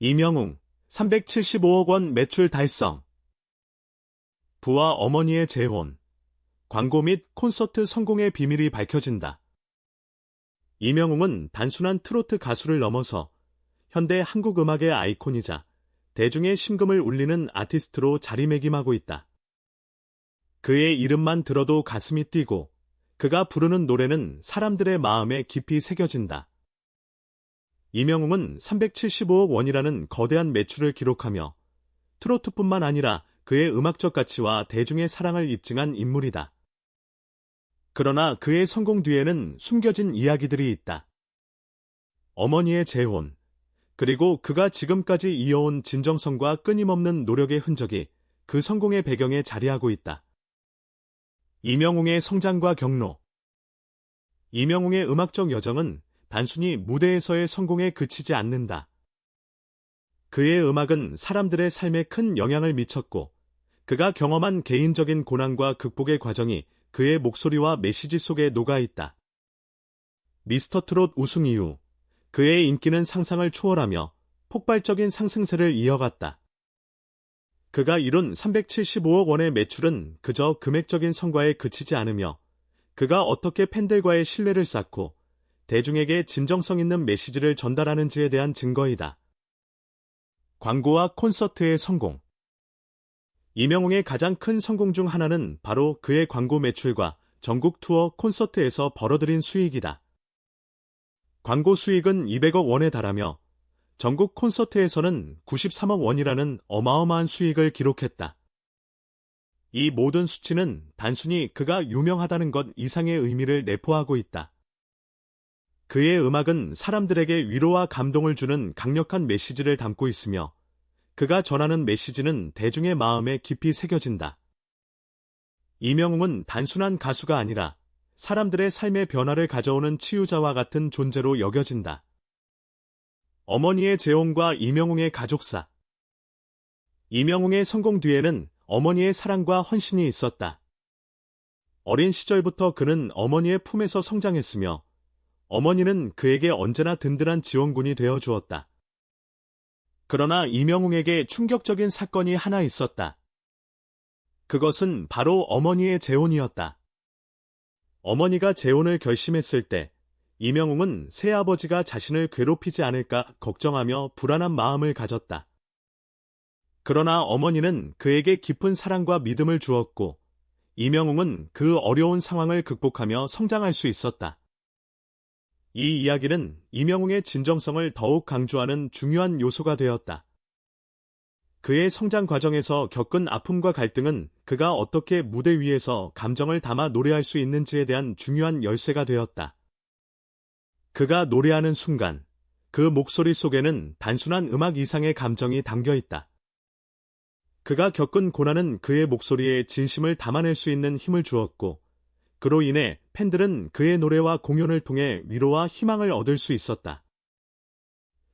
이명웅 375억 원 매출 달성. 부와 어머니의 재혼. 광고 및 콘서트 성공의 비밀이 밝혀진다. 이명웅은 단순한 트로트 가수를 넘어서 현대 한국 음악의 아이콘이자 대중의 심금을 울리는 아티스트로 자리매김하고 있다. 그의 이름만 들어도 가슴이 뛰고 그가 부르는 노래는 사람들의 마음에 깊이 새겨진다. 이명웅은 375억 원이라는 거대한 매출을 기록하며 트로트뿐만 아니라 그의 음악적 가치와 대중의 사랑을 입증한 인물이다. 그러나 그의 성공 뒤에는 숨겨진 이야기들이 있다. 어머니의 재혼, 그리고 그가 지금까지 이어온 진정성과 끊임없는 노력의 흔적이 그 성공의 배경에 자리하고 있다. 이명웅의 성장과 경로 이명웅의 음악적 여정은 단순히 무대에서의 성공에 그치지 않는다. 그의 음악은 사람들의 삶에 큰 영향을 미쳤고 그가 경험한 개인적인 고난과 극복의 과정이 그의 목소리와 메시지 속에 녹아있다. 미스터 트롯 우승 이후 그의 인기는 상상을 초월하며 폭발적인 상승세를 이어갔다. 그가 이룬 375억 원의 매출은 그저 금액적인 성과에 그치지 않으며 그가 어떻게 팬들과의 신뢰를 쌓고 대중에게 진정성 있는 메시지를 전달하는지에 대한 증거이다. 광고와 콘서트의 성공 이명웅의 가장 큰 성공 중 하나는 바로 그의 광고 매출과 전국 투어 콘서트에서 벌어들인 수익이다. 광고 수익은 200억 원에 달하며 전국 콘서트에서는 93억 원이라는 어마어마한 수익을 기록했다. 이 모든 수치는 단순히 그가 유명하다는 것 이상의 의미를 내포하고 있다. 그의 음악은 사람들에게 위로와 감동을 주는 강력한 메시지를 담고 있으며 그가 전하는 메시지는 대중의 마음에 깊이 새겨진다. 이명웅은 단순한 가수가 아니라 사람들의 삶의 변화를 가져오는 치유자와 같은 존재로 여겨진다. 어머니의 재혼과 이명웅의 가족사 이명웅의 성공 뒤에는 어머니의 사랑과 헌신이 있었다. 어린 시절부터 그는 어머니의 품에서 성장했으며 어머니는 그에게 언제나 든든한 지원군이 되어 주었다. 그러나 이명웅에게 충격적인 사건이 하나 있었다. 그것은 바로 어머니의 재혼이었다. 어머니가 재혼을 결심했을 때 이명웅은 새아버지가 자신을 괴롭히지 않을까 걱정하며 불안한 마음을 가졌다. 그러나 어머니는 그에게 깊은 사랑과 믿음을 주었고 이명웅은 그 어려운 상황을 극복하며 성장할 수 있었다. 이 이야기는 이명웅의 진정성을 더욱 강조하는 중요한 요소가 되었다. 그의 성장 과정에서 겪은 아픔과 갈등은 그가 어떻게 무대 위에서 감정을 담아 노래할 수 있는지에 대한 중요한 열쇠가 되었다. 그가 노래하는 순간 그 목소리 속에는 단순한 음악 이상의 감정이 담겨 있다. 그가 겪은 고난은 그의 목소리에 진심을 담아낼 수 있는 힘을 주었고 그로 인해 팬들은 그의 노래와 공연을 통해 위로와 희망을 얻을 수 있었다.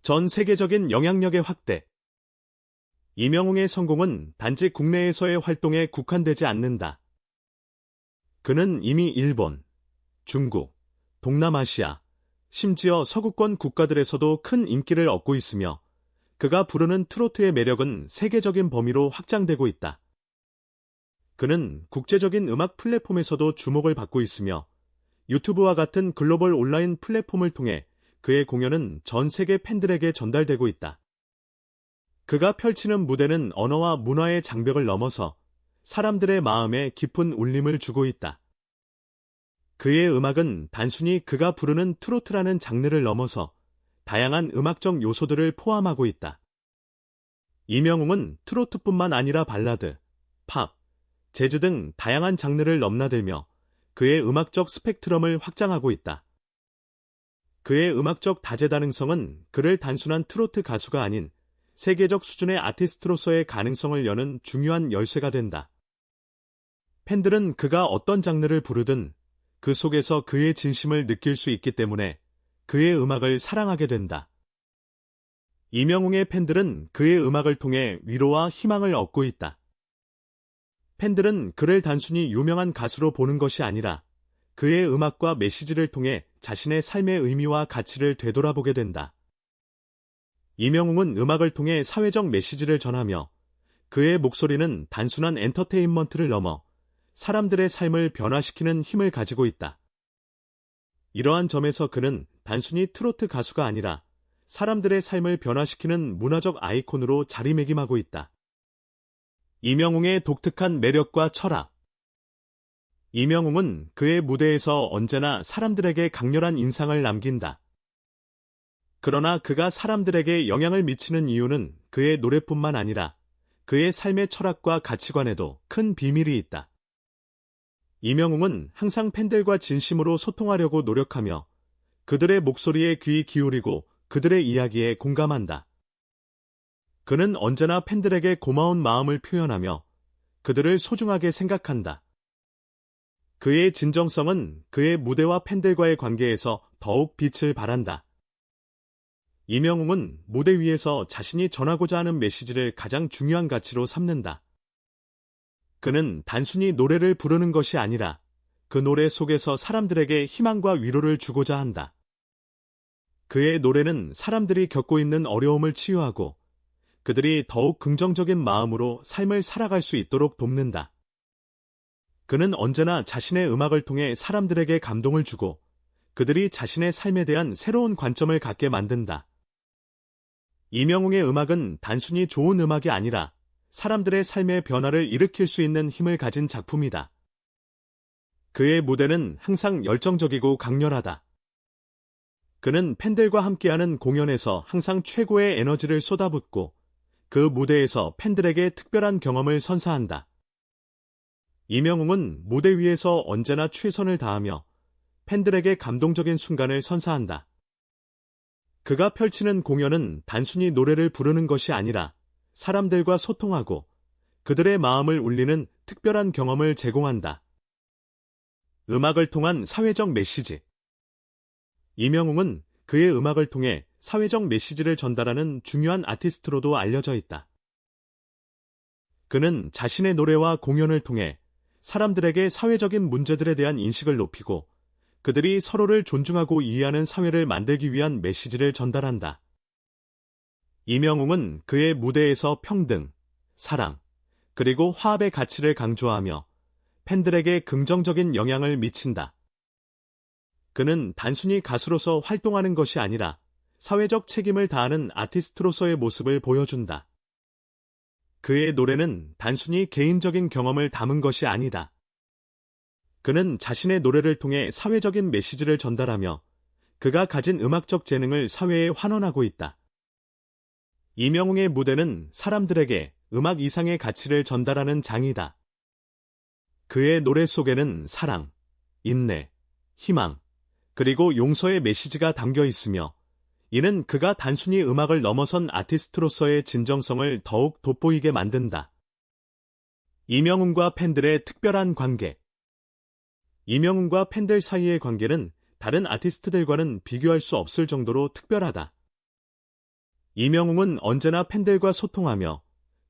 전 세계적인 영향력의 확대. 이명웅의 성공은 단지 국내에서의 활동에 국한되지 않는다. 그는 이미 일본, 중국, 동남아시아, 심지어 서구권 국가들에서도 큰 인기를 얻고 있으며 그가 부르는 트로트의 매력은 세계적인 범위로 확장되고 있다. 그는 국제적인 음악 플랫폼에서도 주목을 받고 있으며 유튜브와 같은 글로벌 온라인 플랫폼을 통해 그의 공연은 전 세계 팬들에게 전달되고 있다. 그가 펼치는 무대는 언어와 문화의 장벽을 넘어서 사람들의 마음에 깊은 울림을 주고 있다. 그의 음악은 단순히 그가 부르는 트로트라는 장르를 넘어서 다양한 음악적 요소들을 포함하고 있다. 이명웅은 트로트뿐만 아니라 발라드, 팝, 재즈 등 다양한 장르를 넘나들며 그의 음악적 스펙트럼을 확장하고 있다. 그의 음악적 다재다능성은 그를 단순한 트로트 가수가 아닌 세계적 수준의 아티스트로서의 가능성을 여는 중요한 열쇠가 된다. 팬들은 그가 어떤 장르를 부르든 그 속에서 그의 진심을 느낄 수 있기 때문에 그의 음악을 사랑하게 된다. 이명웅의 팬들은 그의 음악을 통해 위로와 희망을 얻고 있다. 팬들은 그를 단순히 유명한 가수로 보는 것이 아니라 그의 음악과 메시지를 통해 자신의 삶의 의미와 가치를 되돌아보게 된다. 이명웅은 음악을 통해 사회적 메시지를 전하며 그의 목소리는 단순한 엔터테인먼트를 넘어 사람들의 삶을 변화시키는 힘을 가지고 있다. 이러한 점에서 그는 단순히 트로트 가수가 아니라 사람들의 삶을 변화시키는 문화적 아이콘으로 자리매김하고 있다. 이명웅의 독특한 매력과 철학 이명웅은 그의 무대에서 언제나 사람들에게 강렬한 인상을 남긴다. 그러나 그가 사람들에게 영향을 미치는 이유는 그의 노래뿐만 아니라 그의 삶의 철학과 가치관에도 큰 비밀이 있다. 이명웅은 항상 팬들과 진심으로 소통하려고 노력하며 그들의 목소리에 귀 기울이고 그들의 이야기에 공감한다. 그는 언제나 팬들에게 고마운 마음을 표현하며 그들을 소중하게 생각한다. 그의 진정성은 그의 무대와 팬들과의 관계에서 더욱 빛을 발한다. 이명웅은 무대 위에서 자신이 전하고자 하는 메시지를 가장 중요한 가치로 삼는다. 그는 단순히 노래를 부르는 것이 아니라 그 노래 속에서 사람들에게 희망과 위로를 주고자 한다. 그의 노래는 사람들이 겪고 있는 어려움을 치유하고 그들이 더욱 긍정적인 마음으로 삶을 살아갈 수 있도록 돕는다. 그는 언제나 자신의 음악을 통해 사람들에게 감동을 주고 그들이 자신의 삶에 대한 새로운 관점을 갖게 만든다. 이명웅의 음악은 단순히 좋은 음악이 아니라 사람들의 삶의 변화를 일으킬 수 있는 힘을 가진 작품이다. 그의 무대는 항상 열정적이고 강렬하다. 그는 팬들과 함께하는 공연에서 항상 최고의 에너지를 쏟아붓고 그 무대에서 팬들에게 특별한 경험을 선사한다. 이명웅은 무대 위에서 언제나 최선을 다하며 팬들에게 감동적인 순간을 선사한다. 그가 펼치는 공연은 단순히 노래를 부르는 것이 아니라 사람들과 소통하고 그들의 마음을 울리는 특별한 경험을 제공한다. 음악을 통한 사회적 메시지 이명웅은 그의 음악을 통해 사회적 메시지를 전달하는 중요한 아티스트로도 알려져 있다. 그는 자신의 노래와 공연을 통해 사람들에게 사회적인 문제들에 대한 인식을 높이고 그들이 서로를 존중하고 이해하는 사회를 만들기 위한 메시지를 전달한다. 이명웅은 그의 무대에서 평등, 사랑, 그리고 화합의 가치를 강조하며 팬들에게 긍정적인 영향을 미친다. 그는 단순히 가수로서 활동하는 것이 아니라 사회적 책임을 다하는 아티스트로서의 모습을 보여준다. 그의 노래는 단순히 개인적인 경험을 담은 것이 아니다. 그는 자신의 노래를 통해 사회적인 메시지를 전달하며 그가 가진 음악적 재능을 사회에 환원하고 있다. 이명웅의 무대는 사람들에게 음악 이상의 가치를 전달하는 장이다. 그의 노래 속에는 사랑, 인내, 희망, 그리고 용서의 메시지가 담겨 있으며 이는 그가 단순히 음악을 넘어선 아티스트로서의 진정성을 더욱 돋보이게 만든다. 이명웅과 팬들의 특별한 관계 이명웅과 팬들 사이의 관계는 다른 아티스트들과는 비교할 수 없을 정도로 특별하다. 이명웅은 언제나 팬들과 소통하며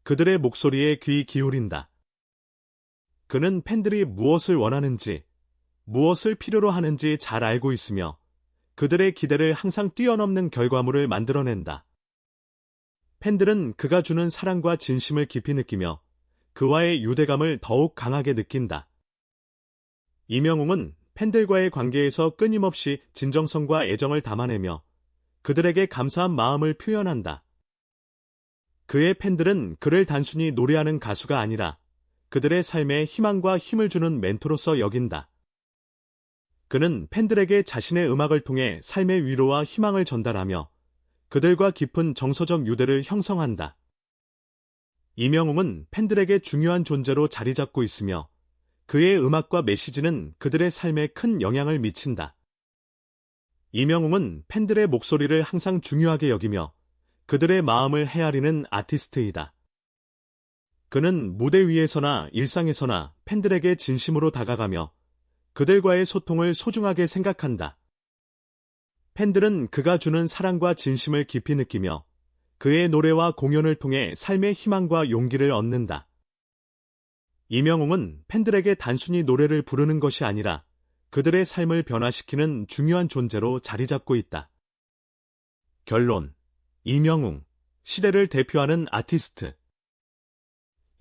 그들의 목소리에 귀 기울인다. 그는 팬들이 무엇을 원하는지, 무엇을 필요로 하는지 잘 알고 있으며 그들의 기대를 항상 뛰어넘는 결과물을 만들어낸다. 팬들은 그가 주는 사랑과 진심을 깊이 느끼며 그와의 유대감을 더욱 강하게 느낀다. 이명웅은 팬들과의 관계에서 끊임없이 진정성과 애정을 담아내며 그들에게 감사한 마음을 표현한다. 그의 팬들은 그를 단순히 노래하는 가수가 아니라 그들의 삶에 희망과 힘을 주는 멘토로서 여긴다. 그는 팬들에게 자신의 음악을 통해 삶의 위로와 희망을 전달하며 그들과 깊은 정서적 유대를 형성한다. 이명웅은 팬들에게 중요한 존재로 자리 잡고 있으며 그의 음악과 메시지는 그들의 삶에 큰 영향을 미친다. 이명웅은 팬들의 목소리를 항상 중요하게 여기며 그들의 마음을 헤아리는 아티스트이다. 그는 무대 위에서나 일상에서나 팬들에게 진심으로 다가가며 그들과의 소통을 소중하게 생각한다. 팬들은 그가 주는 사랑과 진심을 깊이 느끼며 그의 노래와 공연을 통해 삶의 희망과 용기를 얻는다. 이명웅은 팬들에게 단순히 노래를 부르는 것이 아니라 그들의 삶을 변화시키는 중요한 존재로 자리 잡고 있다. 결론. 이명웅, 시대를 대표하는 아티스트.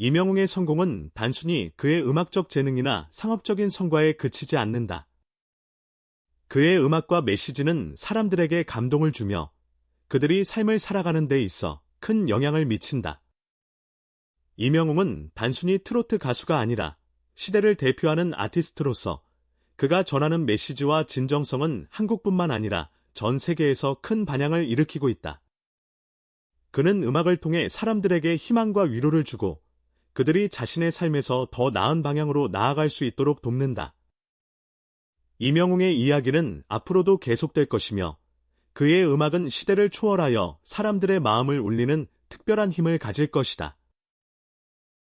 이명웅의 성공은 단순히 그의 음악적 재능이나 상업적인 성과에 그치지 않는다. 그의 음악과 메시지는 사람들에게 감동을 주며 그들이 삶을 살아가는 데 있어 큰 영향을 미친다. 이명웅은 단순히 트로트 가수가 아니라 시대를 대표하는 아티스트로서 그가 전하는 메시지와 진정성은 한국뿐만 아니라 전 세계에서 큰 반향을 일으키고 있다. 그는 음악을 통해 사람들에게 희망과 위로를 주고 그들이 자신의 삶에서 더 나은 방향으로 나아갈 수 있도록 돕는다. 이명웅의 이야기는 앞으로도 계속될 것이며 그의 음악은 시대를 초월하여 사람들의 마음을 울리는 특별한 힘을 가질 것이다.